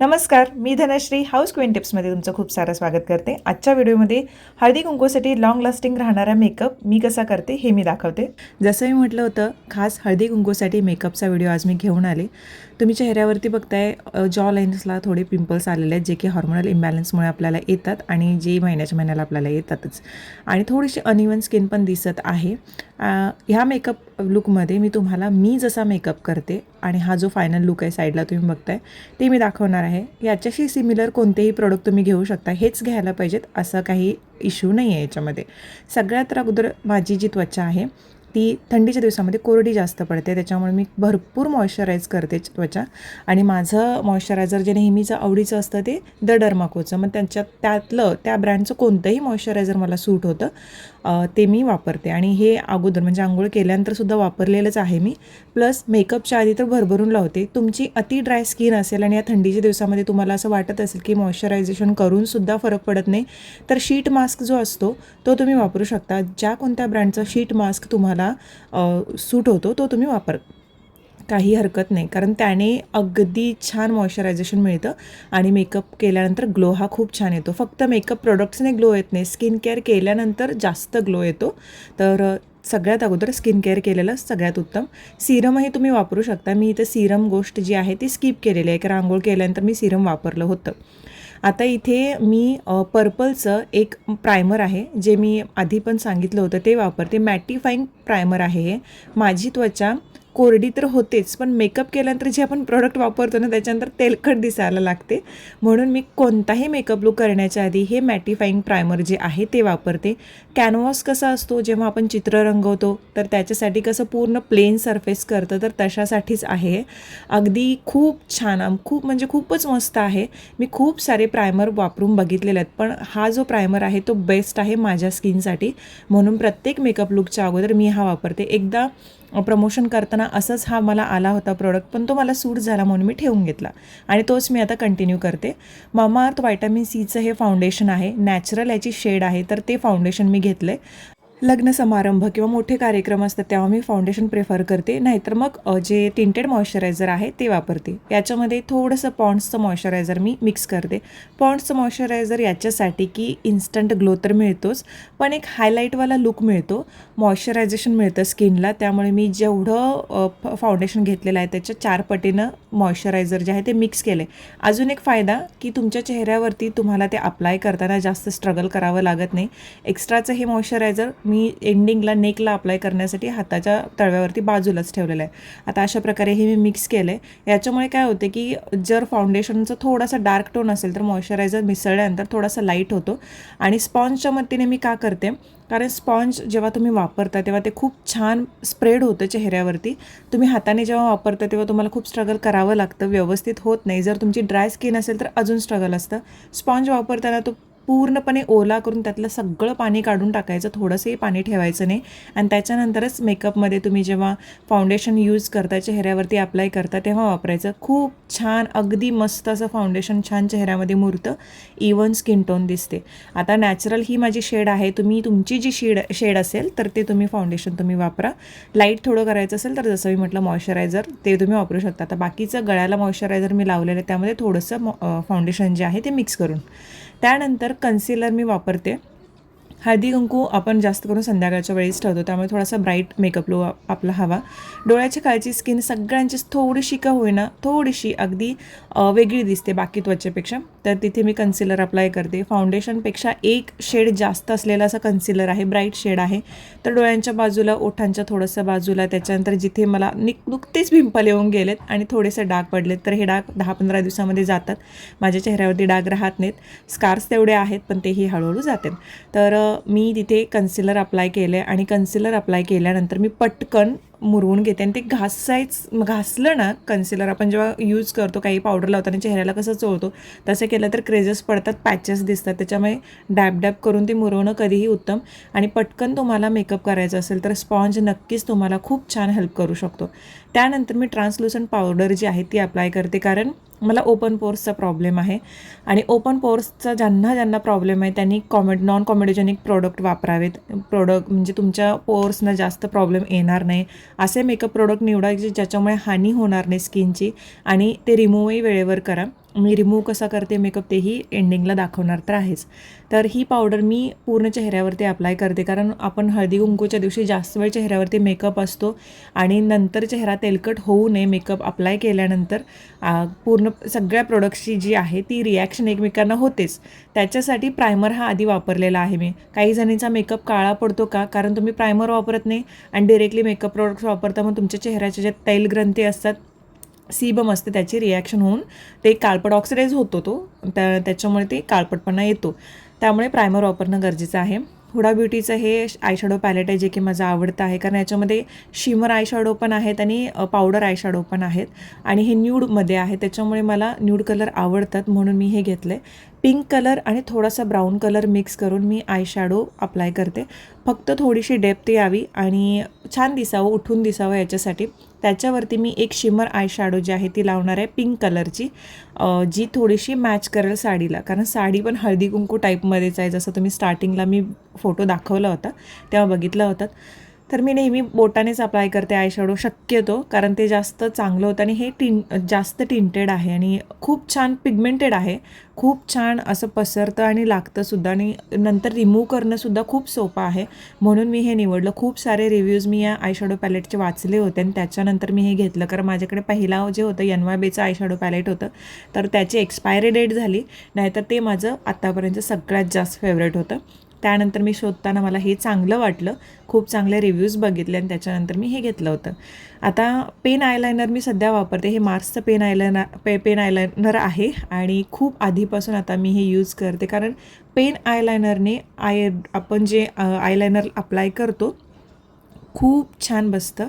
नमस्कार मी Dhanashree house queen टिप्समध्ये तुमचं खूप सारं स्वागत करते. आजच्या व्हिडिओमध्ये हळदी कुंकूसाठी लाँग लास्टिंग राहणारा मेकअप मी कसा करते हे मी दाखवते. जसं मी म्हटलं होतं खास हळदी कुंकूसाठी मेकअपचा व्हिडिओ आज मी घेऊन आले. तुम्ही चेहऱ्यावरती बघताय जॉ लाईन्सला थोडे पिंपल्स आलेले आहेत जे की हॉर्मोनल इम्बॅलन्समुळे आपल्याला येतात आणि जे महिन्याच्या महिन्याला आपल्याला येतातच. आणि थोडीशी अनइवन स्किन पण दिसत आहे. ह्या मेकअप लुकमध्ये मी तुम्हाला मी जसा मेकअप करते आणि हा जो फायनल लुक आहे साईडला तुम्ही बघताय ते मी दाखवणार आहे. याच्याशी सिमिलर कोणतेही प्रोडक्ट तुम्ही घेऊ शकता हेच घ्यायला पाहिजेत असं काही इश्यू नाही आहे याच्यामध्ये. सगळ्यात अगोदर माझी जी त्वचा आहे ती थंडीच्या दिवसामध्ये कोरडी जास्त पडते त्याच्यामुळे मी भरपूर मॉइश्चराईज करते त्वचा. आणि माझं मॉइश्चरायझर जे नेहमीचं आवडीचं असतं ते द डर्माकोचं मग त्यांच्या त्यातलं त्या ब्रँडचं कोणतंही मॉइश्चरायझर मला सूट होतं. ते मी वापरते. आणि हे अगोदर म्हणजे आंघोळ केल्यानंतर सुद्धा वापरलेलंच आहे मी. प्लस मेकअपच्या आधी तर भरभरून लावते. तुमची अति ड्राय स्किन असेल आणि या थंडीच्या दिवसामध्ये तुम्हाला असं वाटत असेल की मॉइश्चरायझेशन करून सुद्धा फरक पडत नाही तर शीट मास्क जो असतो तो तुम्ही वापरू शकता. ज्या कोणत्या ब्रँडचा शीट मास्क तुम्हाला सूट होतो तो तुम्ही वापर काही हरकत नाही. कारण त्याने अगदी छान मॉइश्चरायझेशन मिळतं आणि मेकअप केल्यानंतर ग्लो हा खूप छान येतो. फक्त मेकअप प्रोडक्ट्सने ग्लो येत नाही. स्किन केअर केल्यानंतर जास्त ग्लो येतो. तर सगळ्यात अगोदर स्किन केअर केलेलं सगळ्यात उत्तम. सिरमही तुम्ही वापरू शकता. मी इथे सिरम गोष्ट जी आहे ती स्किप केलेली आहे. कारण आंघोळ केल्यानंतर मी सिरम वापरलं होतं. आता इथे मी पर्पलचं एक प्रायमर आहे. जे मी आधी पण सांगितलं होतं ते वापरते. मॅटिफाईंग प्रायमर आहे हे. माझी त्वचा कोरडी तर होतेच पण मेकअप केल्यानंतर जे आपण प्रोडक्ट वापरतो ना त्याच्यानंतर तेलकट दिसायला लागते. म्हणून मी कोणताही मेकअप लुक करण्याच्या आधी हे मॅटिफाईंग प्रायमर जे आहे ते वापरते. कॅनव्हास कसा असतो जेव्हा आपण चित्र रंगवतो तर त्याच्यासाठी कसं पूर्ण प्लेन सरफेस करतं तर तशासाठीच आहे. अगदी खूप छान खूप म्हणजे खूपच मस्त आहे. मी खूप सारे प्रायमर वापरून बघितलेले आहेत पण हा जो प्रायमर आहे तो बेस्ट आहे माझ्या स्किनसाठी म्हणून प्रत्येक मेकअप लुकच्या अगोदर मी हा वापरते. एकदा प्रमोशन करताना असंच हा मला आला होता प्रोडक्ट पण तो मला सूट झाला म्हणून मी ठेवून घेतला. आणि तोच मी आता कंटिन्यू करते. मामाअर्थ व्हायटामिन सीचं हे फाउंडेशन आहे. नॅचरल याची शेड आहे तर ते फाउंडेशन मी घेतलं आहे लग्न समारंभ किंवा मोठे कार्यक्रम असतात तेव्हा मी फाउंडेशन प्रेफर करते. नाहीतर मग जे टिंटेड मॉइश्चरायझर आहे ते वापरते. याच्यामध्ये थोडंसं पॉन्ड्सचं मॉइश्चरायझर मी मिक्स करते. पॉन्ड्सचं मॉइश्चरायझर याच्यासाठी की इन्स्टंट ग्लो तर मिळतोच पण एक हायलाईटवाला लुक मिळतो. मॉइश्चरायझेशन मिळतं स्किनला त्यामुळे मी जेवढं फाउंडेशन घेतलेलं आहे त्याच्या चार पटीनं मॉइश्चरायझर जे आहे ते मिक्स केले अजून एक फायदा की तुमच्या चेहऱ्यावरती तुम्हाला ते अप्लाय करताना जास्त स्ट्रगल करावं लागत नाही. एक्स्ट्राचं हे मॉइश्चरायझर मी एंडिंगला नेकला अप्लाय करण्यासाठी हाताच्या तळव्यावरती बाजूलाच ठेवलेलं आहे. आता अशा प्रकारे हे मी मिक्स केलं आहे याच्यामुळे काय होते की जर फाउंडेशनचं थोडासा डार्क टोन असेल तर मॉइश्चरायझर मिसळल्यानंतर थोडासा लाइट होतो. आणि स्पॉन्जच्या मदतीने मी का करते? कारण स्पॉन्ज जेव्हा तुम्ही वापरता तेव्हा ते खूप छान स्प्रेड होतं चेहऱ्यावरती. तुम्ही हाताने जेव्हा वापरता तेव्हा तुम्हाला खूप स्ट्रगल करावं लागतं. व्यवस्थित होत नाही. जर तुमची ड्राय स्किन असेल तर अजून स्ट्रगल असतं. स्पॉन्ज वापरताना तो पूर्णपणे ओला करून त्यातलं सगळं पाणी काढून टाकायचं थोडंसंही पाणी ठेवायचं नाही. आणि त्याच्यानंतरच मेकअपमध्ये तुम्ही जेव्हा फाउंडेशन यूज करता चेहऱ्यावरती अप्लाय करता तेव्हा वापरायचं. खूप छान अगदी मस्त असं फाउंडेशन छान चेहऱ्यामध्ये मुरतं इवन स्किन टोन दिसते. आता नॅचरल ही माझी शेड आहे. तुम्ही तुमची जी शेड शेड असेल तर ते तुम्ही फाउंडेशन तुम्ही वापरा. लाइट थोडं करायचं असेल तर जसं मी म्हटलं मॉइश्चरायझर ते तुम्ही वापरू शकता. आता बाकीचं गळ्याला मॉइश्चरायझर मी लावलेलं आहे त्यामध्ये थोडंसं मॉ फाउंडेशन जे आहे ते मिक्स करून. त्यानंतर कन्सिलर मी वापरते. हळदी कुंकू आपण जास्त करून संध्याकाळच्या वेळीच ठेवतो. त्यामुळे थोडासा ब्राईट मेकअप लो आपला हवा. डोळ्याच्या खालची स्किन सगळ्यांचीच थोडीशी का होईना थोडीशी अगदी वेगळी दिसते बाकी त्वचेपेक्षा. तर तिथे मी कन्सिलर अप्लाय करते. फाउंडेशनपेक्षा एक शेड जास्त असलेला असा कन्सिलर आहे ब्राईट शेड आहे. तर डोळ्यांच्या बाजूला ओठांच्या थोडंसं बाजूला त्याच्यानंतर जिथे मला निक नुकतेच पिंपल येऊन गेलेत आणि थोडेसे डाग पडलेत तर हे डाग दहा पंधरा दिवसामध्ये जातात. माझ्या चेहऱ्यावरती डाग राहत नाहीत. स्कार्स तेवढे आहेत पण तेही हळूहळू जातात. तर मी तिथे कन्सिलर अप्लाय केलं आहे आणि कन्सिलर अप्लाय केल्यानंतर मी पटकन मुरवून घेते आणि ते घासायच घासलं ना कन्सिलर आपण जेव्हा यूज करतो काही पावडर लावताना चेहऱ्याला कसं चोळतो तसं केलं तर क्रेजेस पडतात पॅचेस दिसतात. त्याच्यामुळे डॅब डॅब करून ते मुरवणं कधीही उत्तम. आणि पटकन तुम्हाला मेकअप करायचं असेल तर स्पॉन्ज नक्कीच तुम्हाला खूप छान हेल्प करू शकतो. त्यानंतर मी ट्रान्सलुसंट पावडर जी आहे ती अप्लाय करते कारण मला ओपन पोर्सचा प्रॉब्लेम आहे. आणि ओपन पोर्सचा ज्यांना ज्यांना प्रॉब्लेम आहे त्यांनी कॉमेड नॉन कॉमेडोजेनिक प्रोडक्ट वापरावेत. प्रोडक्ट म्हणजे तुमच्या पोर्सना जास्त प्रॉब्लेम येणार नाही. असे मेकअप प्रोडक्ट निवडायचे ज्याच्यामुळे हानी होणार नाही स्किनची आणि ते रिमूव्हही वेळेवर करा. मी रिमूव्ह कसा करते मेकअप तेही एंडिंगला दाखवणार तर आहेच. तर ही पावडर मी पूर्ण चेहऱ्यावरती अप्लाय करते. कारण आपण हळदी कुंकूच्या दिवशी जास्त वेळ चेहऱ्यावरती मेकअप असतो आणि नंतर चेहरा तेलकट होऊ नये मेकअप अप्लाय केल्यानंतर पूर्ण सगळ्या प्रोडक्ट्सची जी आहे ती रिॲक्शन एकमेकांना होतेच. त्याच्यासाठी प्रायमर हा आधी वापरलेला आहे मी. काही जणींचा मेकअप काळा पडतो का? कारण तुम्ही प्रायमर वापरत नाही आणि डिरेक्टली मेकअप प्रोडक्ट्स वापरता मग तुमच्या चेहऱ्याच्या ज्या तैलग्रंथी असतात सीबम असते त्याची रिॲक्शन होऊन ते काळपट ऑक्सिडाईज होतो तो. त्या त्याच्यामुळे ते काळपटपणा येतो. त्यामुळे प्रायमर वापरणं गरजेचं आहे. हुडा ब्युटीचं हे आय शॅडो पॅलेट आहे जे की माझं आवडतं आहे. कारण याच्यामध्ये शिमर आय शॅडो पण आहेत आणि पावडर आय शॅडो पण आहेत. आणि हे न्यूडमध्ये आहे. त्याच्यामुळे मला न्यूड कलर आवडतात म्हणून मी हे घेतलं आहे पिंक कलर आणि थोडासा ब्राऊन कलर मिक्स करून मी आय शॅडो अप्लाय करते. फक्त थोडीशी डेप्थ यावी आणि छान दिसावं उठून दिसावं याच्यासाठी. त्याच्यावरती मी एक शिमर आय शॅडो जी आहे ती लावणार आहे पिंक कलरची जी थोडीशी मॅच करेल साडीला. कारण साडी पण हळदी कुंकू टाईपमध्येच आहे. जसं तुम्ही स्टार्टिंगला मी फोटो दाखवला होता तेव्हा बघितला होता. तर मी नेहमी बोटानेच अप्लाय करते आय शॅडो शक्यतो कारण ते जास्त चांगलं होतं आणि हे टिन जास्त टिंटेड आहे आणि खूप छान पिगमेंटेड आहे. खूप छान असं पसरतं आणि लागतंसुद्धा आणि नंतर रिमूव्ह करणंसुद्धा खूप सोपं आहे. म्हणून मी हे निवडलं. खूप सारे रिव्ह्यूज मी या आय शॅडो पॅलेटचे वाचले होते आणि त्याच्यानंतर मी हे घेतलं. कारण माझ्याकडे पहिला जे होतं एन वाय बेचं आयशॅडो पॅलेट होतं. तर त्याची एक्सपायरी डेट झाली. नाहीतर ते माझं आत्तापर्यंत सगळ्यात जास्त फेवरेट होतं. त्यानंतर मी शोधताना मला हे चांगलं वाटलं. खूप चांगले रिव्ह्यूज बघितले आणि त्याच्यानंतर मी हे घेतलं होतं. आता पेन आयलायनर मी सध्या वापरते. हे मार्सचं pen eyeliner pe pen eyeliner आहे आणि खूप आधीपासून आता मी हे यूज करते. कारण पेन आयलायनरने आय आपण जे आयलायनर अप्लाय करतो खूप छान बसतं.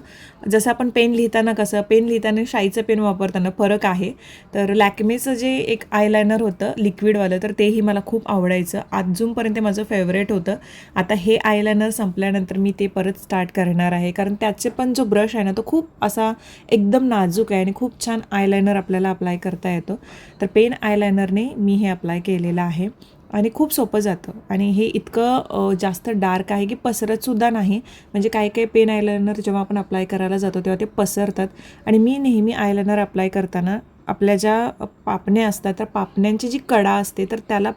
जसं आपण पेन लिहिताना कसं पेन लिहिताना शाईचं पेन वापरताना फरक आहे. तर लॅक्मेचं जे एक आयलायनर होतं लिक्विडवालं तर तेही मला खूप आवडायचं. अजूनपर्यंत ते माझं फेवरेट होतं. आता हे आयलायनर संपल्यानंतर मी ते परत स्टार्ट करणार आहे. कारण त्याचे पण जो ब्रश आहे ना तो खूप असा एकदम नाजूक आहे आणि खूप छान आयलायनर आपल्याला अप्लाय करता येतो. तर पेन आयलायनरने मी हे अप्लाय केलेलं आहे. आणि खूप सोपं जातं. आणि हे इतकं जास्त डार्क आहे की पसरतसुद्धा नाही. म्हणजे काही काही पेन आयलायनर जेव्हा आपण अप्लाय करायला जातो तेव्हा ते पसरतात. आणि मी नेहमी आयलायनर अप्लाय करताना आपल्या ज्या पापण्या असतात तर पापण्यांची जी कडा असते तर त्याला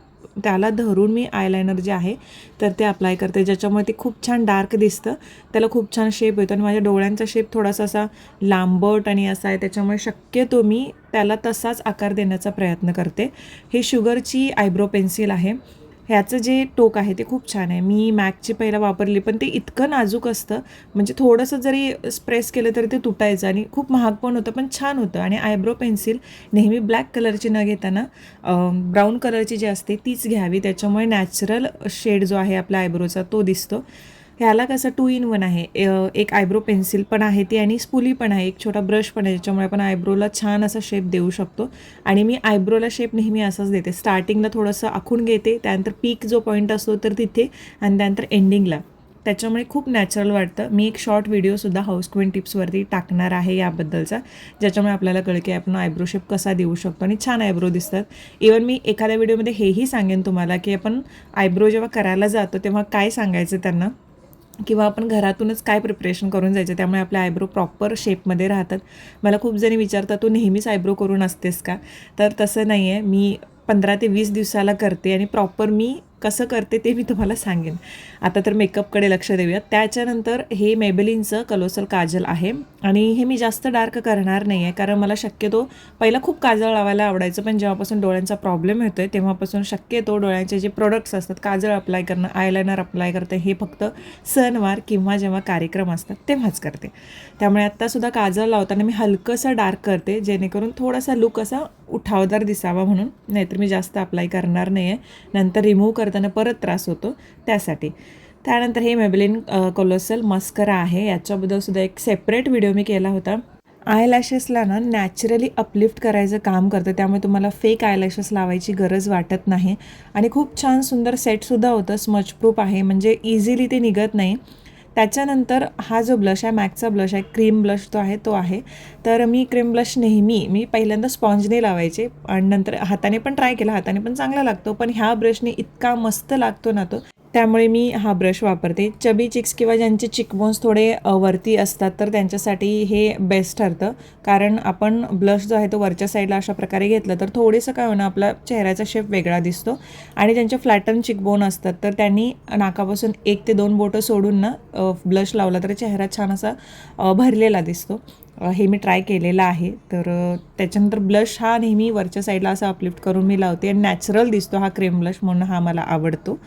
त्याला धरून मी आयलायनर जे आहे तर ते अप्लाय करते. ज्याच्यामुळे ते खूप छान डार्क दिसतं. त्याला खूप छान शेप येतो. आणि माझ्या डोळ्यांचा शेप थोडासा असा लांबट आणि असा आहे. त्याच्यामुळे शक्यतो मी त्याला तसाच आकार देण्याचा प्रयत्न करते. हे शुगरची आयब्रो पेन्सिल आहे. ह्याचं जे टोक आहे ते खूप छान आहे. मी मॅकची पहिला वापरली पण ते इतकं नाजूक असतं. म्हणजे थोडंसं जरी स्प्रेस केलं तरी ते तुटायचं आणि खूप महाग पण होतं पण छान होतं. आणि आयब्रो पेन्सिल नेहमी ब्लॅक कलरची न घेताना ब्राऊन कलरची जी असते तीच घ्यावी. त्याच्यामुळे नॅचरल शेड जो आहे आपल्या आयब्रोचा तो दिसतो. ह्याला कसं टू इन वन आहे. एक आयब्रो पेन्सिल पण आहे ती आणि स्पुली पण आहे. एक छोटा ब्रश पण आहे ज्याच्यामुळे आपण आयब्रोला छान असा शेप देऊ शकतो. आणि मी आयब्रोला शेप नेहमी असाच देते. स्टार्टिंगला थोडंसं आखून घेते त्यानंतर पीक जो पॉईंट असतो तर तिथे आणि त्यानंतर एंडिंगला त्याच्यामुळे खूप नॅचरल वाटतं. मी एक शॉर्ट व्हिडिओसुद्धा हाऊस क्वीन टिप्सवरती टाकणार आहे याबद्दलचा ज्याच्यामुळे आपल्याला कळ की आपण आयब्रो शेप कसा देऊ शकतो आणि छान आयब्रो दिसतात. इवन मी एखाद्या व्हिडिओमध्ये हेही सांगेन तुम्हाला की आपण आयब्रो जेव्हा करायला जातो तेव्हा काय सांगायचं त्यांना? किंवा आपण घरातूनच काय प्रिपरेशन करून जायचं त्यामुळे आपले आयब्रो प्रॉपर शेपमध्ये राहतात. मला खूप जणी विचारतात तू नेहमीच आयब्रो करून असतेस का? तर तसं नाही आहे मी पंधरा ते वीस दिवसाला करते आणि प्रॉपर मी कसं करते ते मी तुम्हाला सांगेन. आता तर मेकअपकडे लक्ष देऊयात. त्याच्यानंतर हे मेबेलिनचं कलोसल काजल आहे. आणि हे मी जास्त डार्क करणार नाही आहे कारण मला शक्यतो पहिला खूप काजळ लावायला आवडायचं पण जेव्हापासून डोळ्यांचा प्रॉब्लेम येतो आहे तेव्हापासून शक्यतो डोळ्यांचे जे प्रोडक्ट्स असतात काजळ अप्लाय करणं आयलायनर अप्लाय करते हे फक्त सणवार किंवा जेव्हा कार्यक्रम असतात तेव्हाच करते. त्यामुळे आत्तासुद्धा काजळ लावताना मी हलकंसं डार्क करते जेणेकरून थोडासा लुक असा उठावदार दिसावा म्हणून. नाहीतर मी जास्त अप्लाय करणार नाही आहे नंतर रिमूव्ह करताना परत त्रास होतो त्यासाठी. त्यानंतर हे मेबलिन कोलोसल मस्करा आहे. याच्याबद्दलसुद्धा एक सेपरेट व्हिडिओ मी केला होता. आय लॅशेसला ना नॅचरली अपलिफ्ट करायचं काम करतं. त्यामुळे तुम्हाला फेक आय लॅशेस लावायची गरज वाटत नाही. आणि खूप छान सुंदर सेटसुद्धा होतं. स्मचप्रूफ आहे. म्हणजे इझिली ते निघत नाही. त्याच्यानंतर हा जो ब्लश आहे मॅकचा ब्लश आहे क्रीम ब्लश तो आहे तो आहे. तर मी क्रीम ब्लश नेहमी मी पहिल्यांदा स्पॉन्जने लावायचे. आणि नंतर हाताने पण ट्राय केला हाताने पण चांगला लागतो. पण ह्या ब्रशने इतका मस्त लागतो ना तो. त्यामुळे मी हा ब्रश वापरते. चबी चिक्स किंवा ज्यांचे चिकबोन्स थोडे वरती असतात तर त्यांच्यासाठी हे बेस्ट ठरतं. कारण आपण ब्लश जो आहे तो वरच्या साईडला अशा प्रकारे घेतलं तर थोडेसं काय होणं आपला चेहऱ्याचा शेप वेगळा दिसतो. आणि ज्यांचे फ्लॅटन चिकबोन असतात तर त्यांनी नाकापासून एक ते दोन बोटं सोडून ना ब्लश लावला तर चेहरा छान असा भरलेला दिसतो. हे मी ट्राय केलेलं आहे. तर त्याच्यानंतर ब्लश हा नेहमी वरच्या साईडला असा अपलिफ्ट करून मी लावते. आणि नॅचरल दिसतो हा क्रीम ब्लश म्हणून हा मला आवडतो.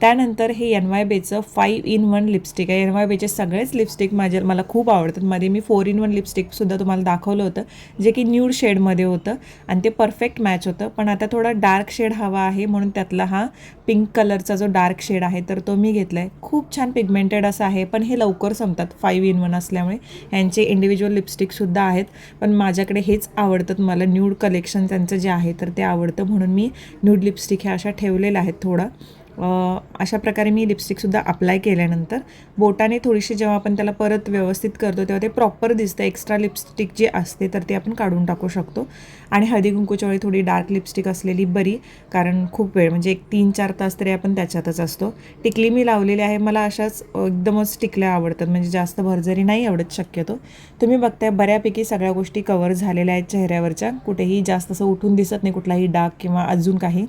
त्यानंतर हे एन वाय बेचं फाईव्ह इन वन लिपस्टिक आहे. एन वाय बेचे सगळेच लिपस्टिक माझे मला खूप आवडतात. मध्ये मी फोर इन वन लिपस्टिकसुद्धा तुम्हाला दाखवलं होतं जे की न्यूड शेडमध्ये होतं आणि ते परफेक्ट मॅच होतं. पण आता थोडा डार्क शेड हवा आहे म्हणून त्यातला हा पिंक कलरचा जो डार्क शेड आहे तर तो मी घेतला आहे खूप छान पिगमेंटेड असा आहे पण हे लवकर संपतात. फाईव्ह इन वन असल्यामुळे यांचे इंडिव्हिज्युअल लिपस्टिकसुद्धा आहेत. पण माझ्याकडे हेच आवडतात. मला न्यूड कलेक्शन त्यांचं जे आहे तर ते आवडतं म्हणून मी न्यूड लिपस्टिक ह्या अशा ठेवलेल्या आहेत थोडा. अशा प्रकारे मी लिपस्टिकसुद्धा अप्लाय केल्यानंतर बोटाने थोडीशी जेव्हा आपण त्याला परत व्यवस्थित करतो तेव्हा ते प्रॉपर दिसतं. एक्स्ट्रा लिपस्टिक जी असते तर ती आपण काढून टाकू शकतो. आणि हळदी कुंकूच्या वेळी थोडी डार्क लिपस्टिक असलेली बरी कारण खूप वेळ म्हणजे एक तीन चार तास तरी आपण त्याच्यातच असतो. टिकली मी लावलेली आहे मला अशाच एकदमच टिकल्या आवडतात. म्हणजे जास्त भरजरी नाही आवडत शक्यतो. तुम्ही बघताय बऱ्यापैकी सगळ्या गोष्टी कवर झालेल्या आहेत चेहऱ्यावरच्या. कुठेही जास्त असं उठून दिसत नाही कुठलाही डाग किंवा अजून काही.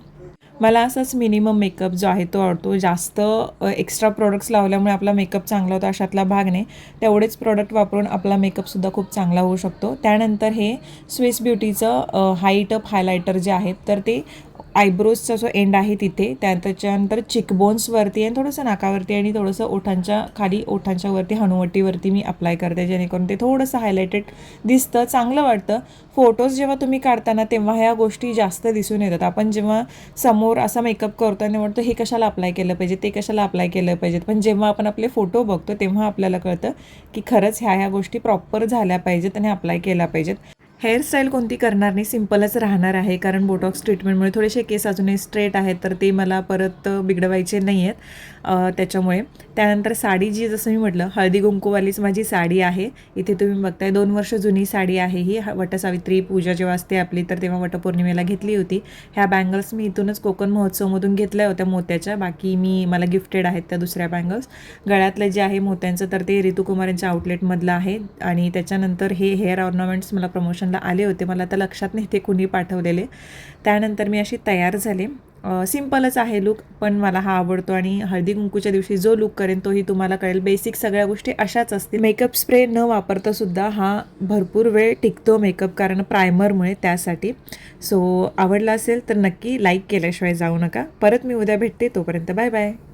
मला असाच मिनिमम मेकअप जो आहे तो आवडतो. जास्त एक्स्ट्रा प्रोडक्ट्स लावल्यामुळे आपला मेकअप चांगला होतो अशातला भाग नाही. तेवढेच प्रोडक्ट वापरून आपला मेकअपसुद्धा खूप चांगला होऊ शकतो. त्यानंतर हे स्विस ब्युटीचं हाईट अप हायलायटर जे आहे तर ते आयब्रोजचा जो एंड आहे तिथे त्या त्याच्यानंतर चिकबोन्सवरती आणि थोडंसं नाकावरती आणि थोडंसं ओठांच्या खाली ओठांच्या वरती हनुवटीवरती मी अप्लाय करते जेणेकरून ते थोडंसं हायलायटेड दिसतं चांगलं वाटतं. फोटोज जेव्हा तुम्ही काढताना तेव्हा ह्या गोष्टी जास्त दिसून येतात. आपण जेव्हा समोर असा मेकअप करतो आणि म्हणतो हे कशाला अप्लाय केलं पाहिजे? ते कशाला अप्लाय केलं पाहिजेत पण जेव्हा आपण आपले फोटो बघतो तेव्हा आपल्याला कळतं की खरंच ह्या ह्या गोष्टी प्रॉपर झाल्या पाहिजेत आणि अप्लाय केल्या पाहिजेत. हेअरस्टाईल कोणती करणार नाही सिम्पलच राहणार आहे कारण बोटॉक्स ट्रीटमेंटमुळे थोडेसे केस अजूनही स्ट्रेट आहेत तर ते मला परत बिघडवायचे नाही आहेत त्याच्यामुळे. त्यानंतर साडी जी जसं मी म्हटलं हळदी कुंकूवालीच माझी साडी आहे. इथे तुम्ही बघताय दोन वर्ष जुनी साडी आहे ही. वटसावित्री पूजा जेव्हा असते आपली तर तेव्हा वटपौर्णिमेला घेतली होती. ह्या बँगल्स मी इथूनच कोकण महोत्सवमधून घेतल्या होत्या मोत्याच्या. बाकी मी मला गिफ्टेड आहेत त्या दुसऱ्या बँगल्स गळ्यातलं जे आहे मोत्यांचं तर ते ऋतुकुमार यांच्या आउटलेटमधलं आहे. आणि त्याच्यानंतर हे हेअर ऑर्नामेंट्स मला प्रमोशन प्रमोशनला आले होते. मला आता लक्षात नाही ते कुणी पाठवलेले. त्यानंतर मी अशी तयार झाले. सिम्पलच आहे लुक पण मला हा आवडतो आणि हळदी कुंकूच्या दिवशी जो लुक करेन तोही तुम्हाला कळेल. बेसिक सगळ्या गोष्टी अशाच असतील. मेकअप स्प्रे न वापरता सुद्धा हा भरपूर वेळ टिकतो मेकअप कारण प्रायमरमुळे त्यासाठी. सो आवडला असेल तर नक्की लाईक केल्याशिवाय जाऊ नका. परत मी उद्या भेटते. तोपर्यंत बाय बाय